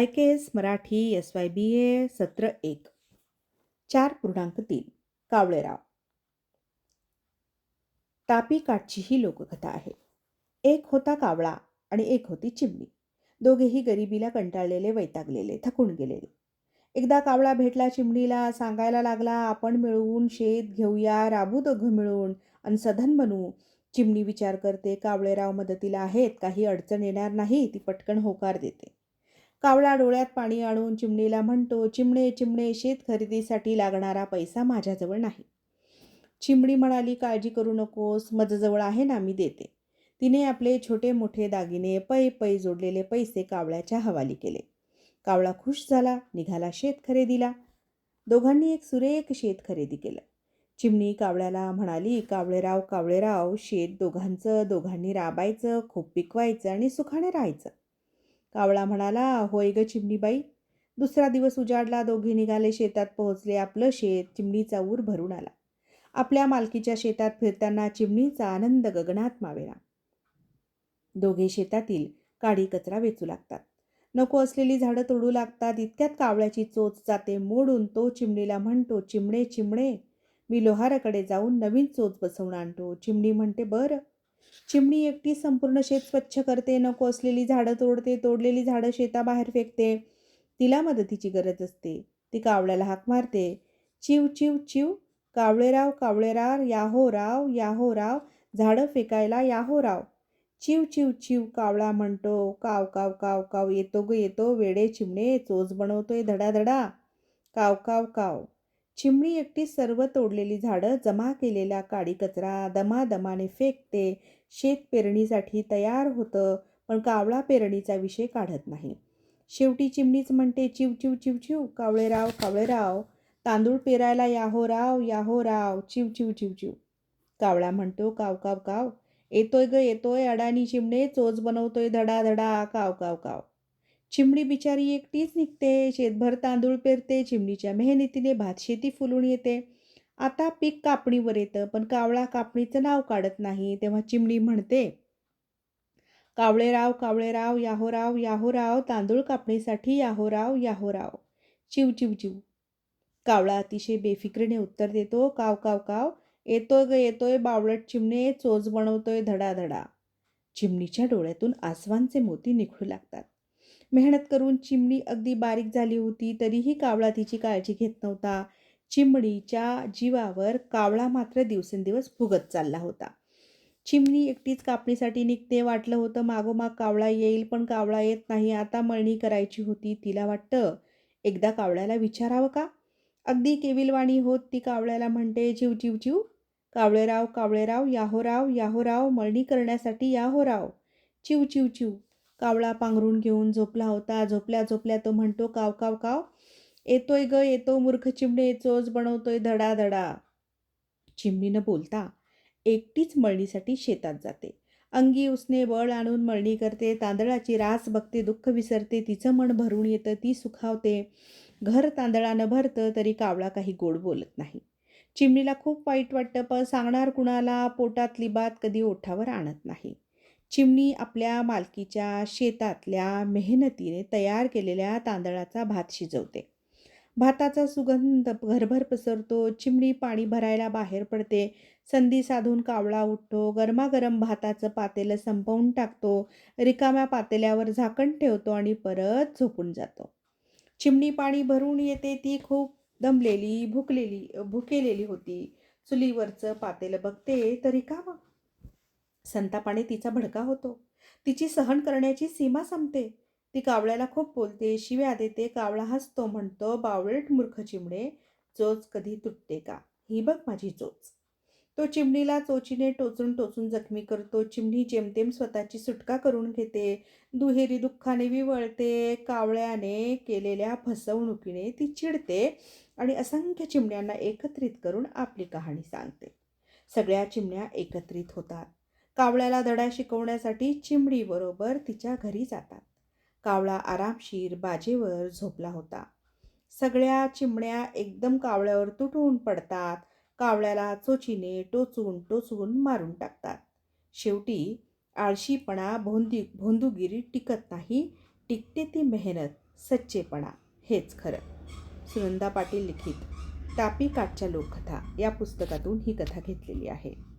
I K S Marathi S Y B A सत्र एक. चार पूर्णांक तीन. कावळेराव. तापी काठची ही लोककथा आहे. एक होता कावळा आणि एक होती चिमणी. दोघेही गरिबीला कंटाळलेले वैतागलेले थकून गेलेले. एकदा कावळा भेटला चिमणीला सांगायला लागला आपण मिळवून शेत घेऊया राबू दोघं मिळून आणि सधन बनू. चिमणी विचार करते कावळेराव मदतीला आहेत काही अडचण येणार नाही ती पटकन होकार देते. कावळा डोळ्यात पाणी आणून चिमणीला म्हणतो चिमणे चिमणे शेत खरेदीसाठी लागणारा पैसा माझ्याजवळ नाही. चिमणी म्हणाली काळजी करू नकोस मजजवळ आहे ना मी देते. तिने आपले छोटे मोठे दागिने पै पै जोडलेले पैसे कावळ्याच्या हवाली केले. कावळा खुश झाला निघाला शेत खरेदीला. दोघांनी एक सुरेख शेत खरेदी केलं. चिमणी कावळ्याला म्हणाली कावळेराव कावळेराव शेत दोघांचं दोघांनी राबायचं खूप पिकवायचं आणि सुखाने राहायचं. कावळा म्हणाला होय ग चिमणीबाई. दुसरा दिवस उजाडला दोघे निघाले शेतात पोहोचले आपलं शेत चिमणीचा ऊर भरून आला. आपल्या मालकीच्या शेतात फिरताना चिमणीचा आनंद गगनात मावेला दोघे शेतातील काडी कचरा वेचू लागतात. नको असलेली झाडं तोडू लागतात. इतक्यात कावळ्याची चोच जाते. मोडून तो चिमणीला म्हणतो चिमणे चिमणे. मी लोहाराकडे जाऊन नवीन चोच बसवून आणतो. चिमणी म्हणते बरं. चिमणी एकटी संपूर्ण शेत स्वच्छ करते नको असलेली झाडं तोडते तोडलेली झाडं शेताबाहेर फेकते. तिला मदतीची गरज असते. ती कावळ्याला हाक मारते. चिव चिव चिव. कावळेराव कावळेराव याहो राव याहो राव. झाडं फेकायला याहो राव. चिव चिव चिव. कावळा म्हणतो काव काव काव काव. येतो ग येतो. वेडे चिमणे. चोच बनवतोय धडाधडा काव काव काव. चिमणी एकटी सर्व तोडलेली झाडं जमा केलेला काडी कचरा दमादमाने फेकते. शेत पेरणीसाठी तयार होतं पण कावळा पेरणीचा विषय काढत नाही. शेवटी चिमणीच म्हणते चिव चिव चिव चिव कावळेराव कावळेराव तांदूळ पेरायला याहो राव याहो राव चिव चिव चिव चिव. कावळा म्हणतो काव काव काव येतोय ग येतोय अडाणी चिमणे चोच बनवतोय धडा धडा काव काव काव. चिमणी बिचारी एकटीच निघते शेतभर तांदूळ पेरते चिमणीच्या मेहनतीने भातशेती फुलून येते. आता पीक कापणीवर येतं पण कावळा कापणीचं नाव काढत नाही तेव्हा चिमणी म्हणते कावळेराव कावळेराव याहोराव याहोराव तांदूळ कापणीसाठी याहोराव याहोराव चिव चिव चिव. कावळा अतिशय बेफिक्रीने उत्तर देतो काव काव काव येतोय ग येतोय बावळट चिमणे चोच बनवतोय धडाधडा. चिमणीच्या डोळ्यातून आसवांचे मोती निखळू लागतात. मेहनत करून चिमणी अगदी बारीक झाली होती तरीही कावळा तिची काळजी घेत नव्हता. चिमणीच्या जीवावर कावळा मात्र दिवसेंदिवस फुगत चालला होता. चिमणी एकटीच कापणीसाठी निघते वाटलं होतं मागोमाग कावळा येईल पण कावळा येत नाही आता मळणी करायची होती तिला वाटतं एकदा कावळ्याला विचारावं का? अगदी केविलवाणी होत ती कावळ्याला म्हणते जीव जीव जीव कावळेराव कावळेराव याहोराव याहोराव मळणी करण्यासाठी याहोराव चिव चिव चिव कावळा पांघरून घेऊन झोपला होता. झोपल्या झोपल्या तो म्हणतो काव काव काव येतोय ग येतो मूर्ख चिमणे चोच बनवतोय धडा धडा. चिमणीनं बोलता एकटीच मळणीसाठी शेतात जाते. अंगी उसने बळ आणून मळणी करते. तांदळाची रास बघते दुःख विसरते. तिचं मन भरून येतं ती सुखावते. घर तांदळानं भरतं तरी कावळा काही गोड बोलत नाही. चिमणीला खूप वाईट वाटतं पण सांगणार कुणाला? पोटातली बात कधी ओठावर आणत नाही. चिमणी आपल्या मालकीच्या शेतातल्या मेहनतीने तयार केलेल्या तांदळाचा भात शिजवते. भाताचा सुगंध घरभर पसरतो चिमणी पाणी भरायला बाहेर पडते संधी साधून कावळा उठतो गरमागरम भाताचं पातेलं संपवून टाकतो रिकाम्या पातेल्यावर झाकण ठेवतो आणि परत झोपून जातो. चिमणी पाणी भरून येते ती खूप दमलेली भुकलेली भुकेलेली होती. चुलीवरचं पातेलं बघते तरी का संतापाने तिचा भडका होतो. तिची सहन करण्याची सीमा संपते. ती कावळ्याला खूप बोलते शिव्या देते कावळा हसतो म्हणतो बावळट मूर्ख चिमणे चोच कधी तुटते का? ही बघ माझी चोच. तो चिमणीला चोचीने टोचून टोचून जखमी करतो. चिमणी जेमतेम स्वतःची सुटका करून घेते. दुहेरी दुःखाने विवळते. कावळ्याने केलेल्या फसवणुकीने ती चिडते आणि असंख्य चिमण्यांना एकत्रित करून आपली कहाणी सांगते. सगळ्या चिमण्या एकत्रित होतात. कावळ्याला धडा शिकवण्यासाठी चिमडीबरोबर तिच्या घरी जातात. कावळा आरामशीर बाजेवर झोपला होता. सगळ्या चिमण्या एकदम कावळ्यावर तुटून पडतात. कावळ्याला चोचीने टोचून टोचून मारून टाकतात. शेवटी आळशीपणा भोंदी भोंदूगिरी टिकत नाही. टिकते ती मेहनत सच्चेपणा हेच खरं. सुनंदा पाटील लिखित तापी काठच्या लोककथा या पुस्तकातून ही कथा घेतलेली आहे.